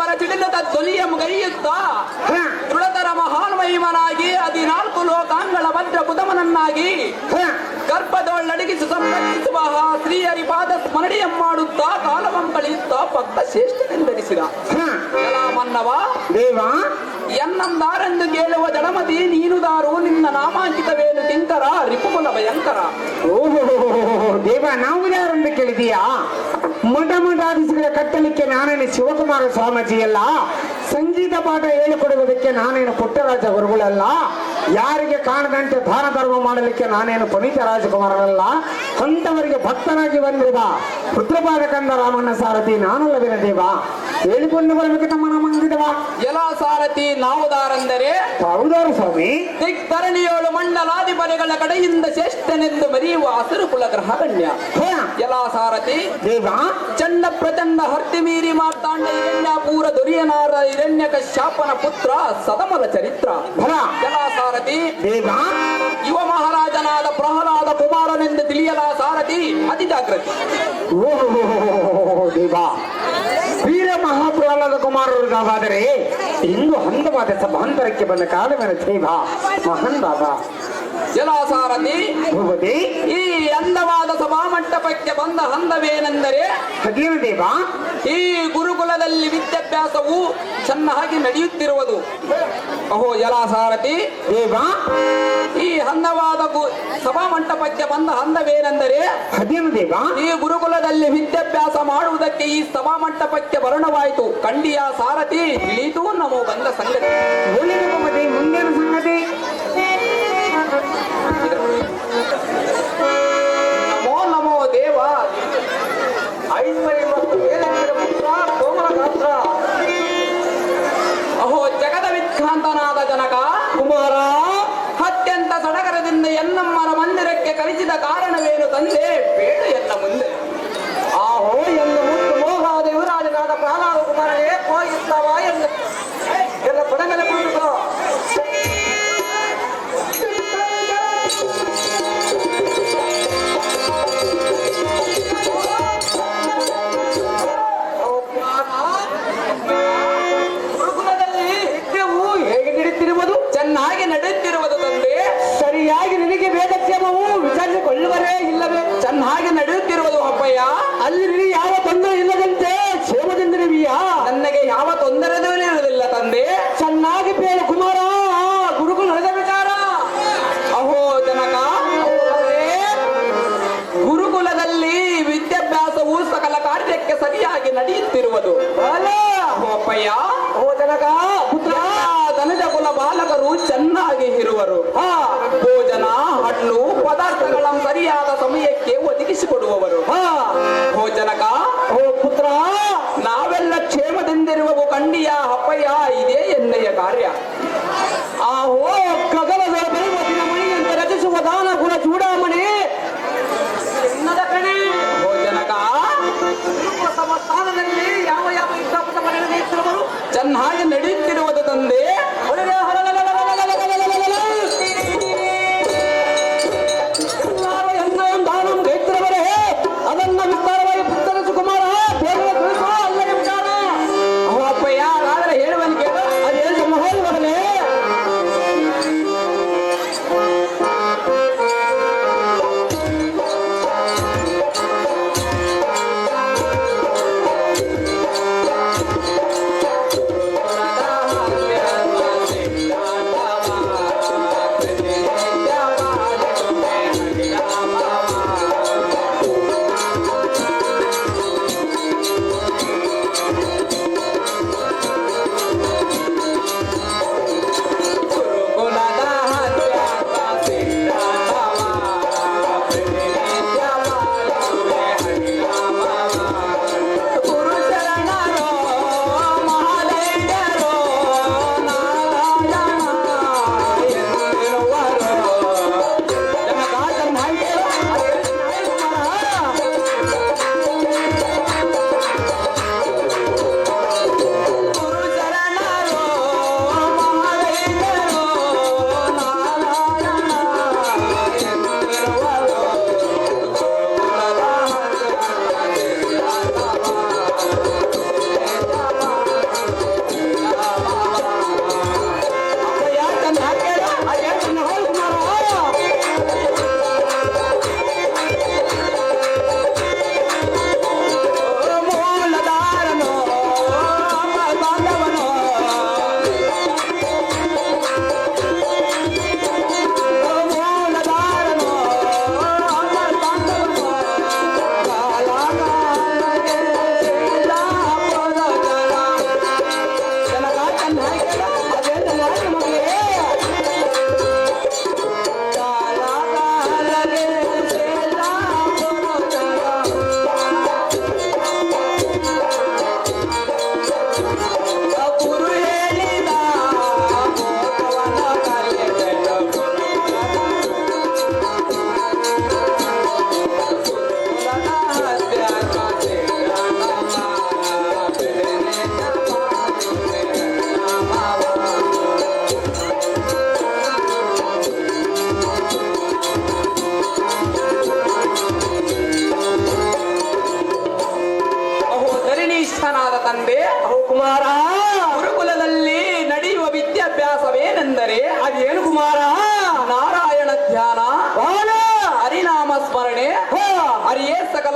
ಮಾಡುತ್ತಾ ಹ, ದೃಢತರ ಮಹಾನ್ ಮಹಿಮನಾಗಿ ಹದಿನಾಲ್ಕು ಲೋಕಾಂಗಳ ಭದ್ರ ಬುಧಮನನ್ನಾಗಿ. ಗರ್ಭದೊಳ್ಳಡಗಿಸಿ ಸ್ತ್ರೀಯರಿ ಪಾದ ಸ್ಮರಣೆಯ ಮಾಡುತ್ತಾ ಕಾಲವಂ ಕಳೆಯುತ್ತಾ ಭಕ್ತ ಶ್ರೇಷ್ಠನೆಂದೆನಿಸಿದ. ಮನ್ನವ ದೇವ. ಎನ್ನಂದಾರೆಂದು ಕೇಳುವ ಜಡಮತಿ ನೀನು ದಾರು ನಿನ್ನ ನಾಮಾಂಕಿತವೇನು ತಿಂತರ ರಿಪುಕುಲ ಭಯಂಕರ. ಓಹೋ ದೇವ ನಾವು ಯಾರನ್ನು ಕೇಳಿದೀಯಾ? ಕಟ್ಟಲಿಕ್ಕೆ ನಾನೇನು ಶಿವಕುಮಾರ ಸ್ವಾಮೀಜಿಯಲ್ಲ? ಸಂಗೀತ ಪಾಠ ಹೇಳಿಕೊಡುವುದಕ್ಕೆ ನಾನೇನು ಪುಟ್ಟರಾಜ ಗುರುಗಳಲ್ಲ? ಯಾರಿಗೆ ಕಾಣದಂತೆ ದಾನ ಧರ್ಮ ಮಾಡಲಿಕ್ಕೆ ನಾನೇನು ಪುನೀತ ರಾಜಕುಮಾರನಲ್ಲ? ಅಂತವರಿಗೆ ಭಕ್ತನಾಗಿ ಬಂದಿರುವ ಪುತ್ರಪಾದ ಕಂದ ರಾಮಣ್ಣ ಸಾರಥಿ ನಾನಲ್ಲವೇನ ದೇವ. ಹೇಳಿಕೊಂಡು ಬರಬೇಕು ತಮ್ಮ ನಾಮಂಗಿದವ ಎಲ ಸಾರಥಿ ನಾವುದಾರೆಂದರೆ ಹೌದಾರು ಸ್ವಾಮಿ. ದಿಗ್ಧರಣಿಯೋಳು ಮನೆಗಳ ಕಡೆಯಿಂದ ಶ್ರೇಷ್ಠನೆಂದು ಮರೆಯುವ ಹಸಿರು ಕುಲ ಗ್ರಹ ಗಣ್ಯ ಎಲ ಸಾರಥಿ ದೇವ? ಚಂಡ ಪ್ರಚಂಡ ಹರ್ತಿ ಮೀರಿ ಮಾರ್ತಾಂಡ ಹಿರಣ್ಯಾಪೂರ ದೊರಿಯನಾರ ಹಿರಣ್ಯಕ ಕಶ್ಯಾಪನ ಪುತ್ರ ಸದಮಲ ಚರಿತ್ರ. ಎಲ್ಲ ಎಲ ಸಾರಥಿ ದೇವ? ಯುವ ಮಹಾರಾಜನಾದ ಪ್ರಹ್ಲಾದ ಕುಮಾರನೆಂದು ತಿಳಿಯಲ ಸಾರಥಿ ಅತಿ ಜಾಗೃತಿ ಓಹೋ ದೇವ ವೀರ ಮಹಾಪ್ರಹ್ಲಾದ ಕುಮಾರರಾದರೆ ಇಂದು ಹಂದವಾದ ಸಭಾಂತರಕ್ಕೆ ಬಂದ ಕಾಲವೇನ ದೇವ ಮಹಾನ್ ಬಾಬಾ ಜಲಾಸಾರಥಿ. ಭೂಪತಿ. ಈ ಅಂದವಾದ ಸಭಾಮಂಟಪಕ್ಕೆ ಬಂದ ಹಂದವೇನೆಂದರೆ ದೇವ. ಈ ಗುರುಕುಲದಲ್ಲಿ ವಿದ್ಯಾಭ್ಯಾಸವು ಚೆನ್ನಾಗಿ ನಡೆಯುತ್ತಿರುವುದು. ಅಹೋ ಜಲಾಸಾರಥಿ. ದೇವ. ಈ ಹಂದವಾದ ಸಭಾಮಂಟಪಕ್ಕೆ ಬಂದ ಹಂದವೇನೆಂದರೆ ದೇವ. ಈ ಗುರುಕುಲದಲ್ಲಿ ವಿದ್ಯಾಭ್ಯಾಸ ಮಾಡುವುದಕ್ಕೆ ಈ ಸಭಾಮಂಟಪಕ್ಕೆ ವರ್ಣವಾಯಿತು ಕಂಡಿಯ ಸಾರಥಿ ತಿಳಿಯಿತು ನಮೋ ಬಂದ ಸಂಗತಿ. ಒಳ್ಳೆಯ ಭೋಜನ ಹಣ್ಣು ಪದಾರ್ಥಗಳನ್ನು ಸರಿಯಾದ ಸಮಯಕ್ಕೆ ಒದಗಿಸಿಕೊಡುವವರು. ಆ,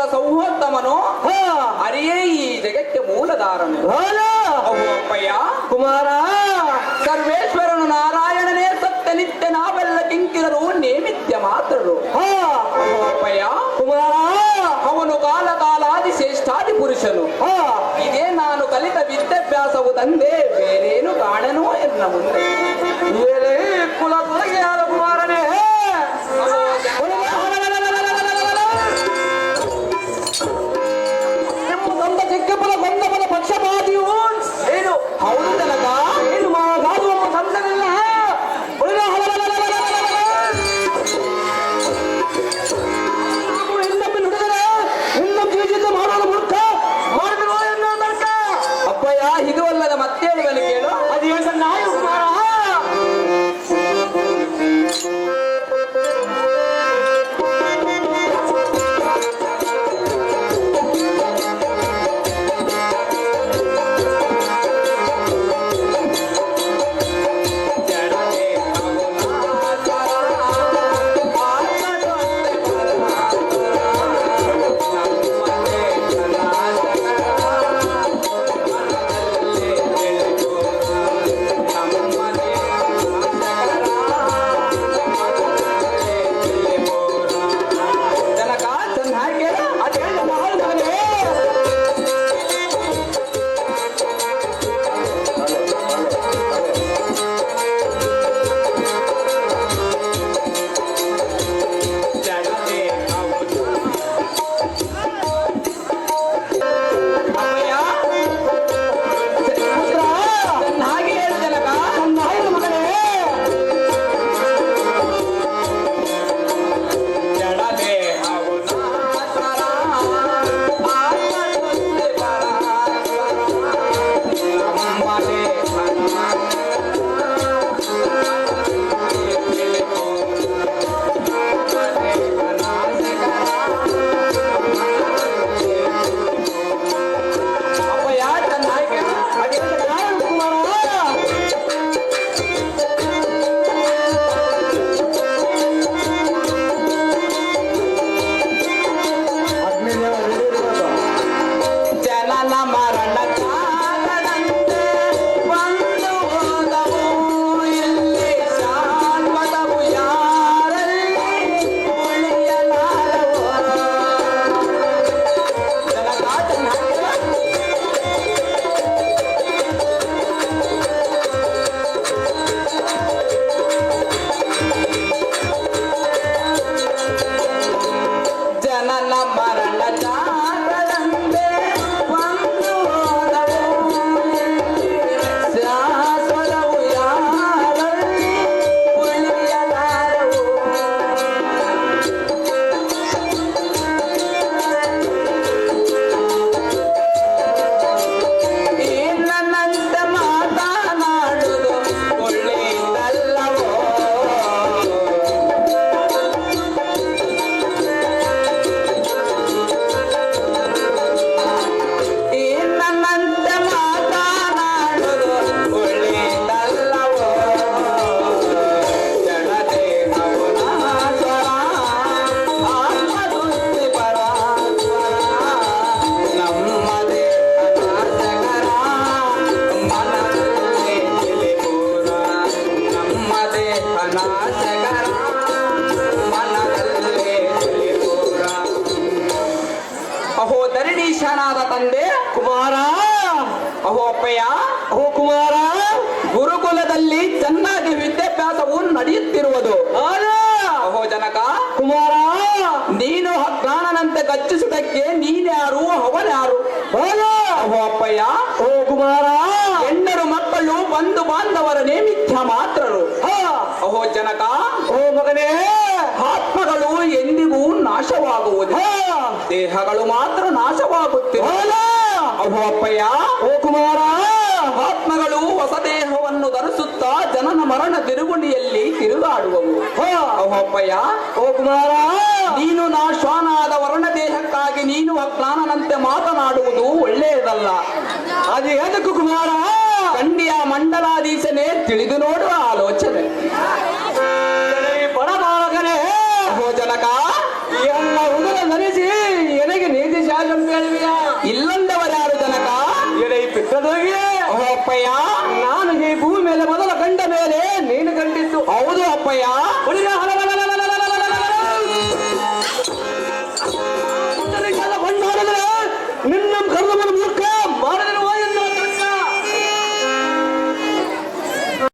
ಕುಲ ಸೌಹೋತ್ತಮನು. ಅರಿಯೇ ಈ ಜಗಕ್ಕೆ ಮೂಲಧಾರನು. ಅಪ್ಪಯ್ಯ ಕುಮಾರ. ಸರ್ವೇಶ್ವರನು ನಾರಾಯಣನೇ ಸತ್ಯ ನಿತ್ಯ ನಾವೆಲ್ಲ ಕಿಂಕಿರರು ನೇಮಿತ್ಯ ಮಾತ್ರರು. ಅಪ್ಪಯ್ಯ ಕುಮಾರ. ಅವನು ಕಾಲ ಕಾಲಾದಿ ಶ್ರೇಷ್ಠಾದಿ ಪುರುಷನು. ಇದೇ ನಾನು ಕಲಿತ ವಿದ್ಯಾಭ್ಯಾಸವು ತಂದೆ ಬೇರೇನು ಕಾಣನು ಎನ್ನ ಮುಂದೆ. ಕುಲ ಕುಲಗೆ ಕುಮಾರನೇ ಅಹೋ ದರಿಡೀಶನಾದ ತಂದೆ. ಕುಮಾರ. ಅಹೋ ಅಪ್ಪಯ್ಯ. ಅಹೋ ಕುಮಾರ. ಗುರುಕುಲದಲ್ಲಿ ಚೆನ್ನಾಗಿ ವಿದ್ಯಾಭ್ಯಾಸವು ನಡೆಯುತ್ತಿರುವುದು. ಅಹೋ ಜನಕ. ಕುಮಾರ. ನೀನು ಹಗ್ರಾಣನಂತೆ ಗಚ್ಚಿಸುವುದಕ್ಕೆ ನೀನ್ಯಾರು ಅವನ್ಯಾರು? ಅಹೋ ಅಪ್ಪಯ್ಯ. ಓ ಕುಮಾರ. ಎಣ್ಣರು ಮಕ್ಕಳು ಬಂಧು ಬಾಂಧವರ ನೇಮಿತ್ಯ ಮಾತ್ರರು. ಅಹೋ ಜನಕ. ಅಹೋ ಮಗನೇ. ಆತ್ಮಗಳು ಎಂದಿಗೂ ದೇಹಗಳು ಮಾತ್ರ ನಾಶವಾಗುತ್ತಿವೆ. ಅಹೋ ಅಪ್ಪಯ್ಯ. ಓ ಕುಮಾರ. ಆತ್ಮಗಳು ಹೊಸ ದೇಹವನ್ನು ಧರಿಸುತ್ತಾ ಜನನ ಮರಣ ತಿರುಗುಣಿಯಲ್ಲಿ ತಿರುಗಾಡುವವು. ಅಹೋ ಅಪ್ಪಯ್ಯ. ಓ ಕುಮಾರ. ನೀನು ನಾ ಶ್ವಾನಾದ ವರ್ಣ ದೇಹಕ್ಕಾಗಿ ನೀನು ಅಜ್ಞಾನನಂತೆ ಮಾತನಾಡುವುದು ಒಳ್ಳೆಯದಲ್ಲ. ಅದು ಎದಕ್ಕೂ ಕುಮಾರ? ಕಂಡಿಯ ಮಂಡಲಾಧೀಶನೇ ತಿಳಿದು ನೋಡುವ ಆಲೋಚನೆ. ಬಡಬಾಲಕನೇ ಭೋಜನಕ ಅಹೋ ಜನಕ ಎಲ್ಲ ಹುಡುಗ ಧರಿಸಿ.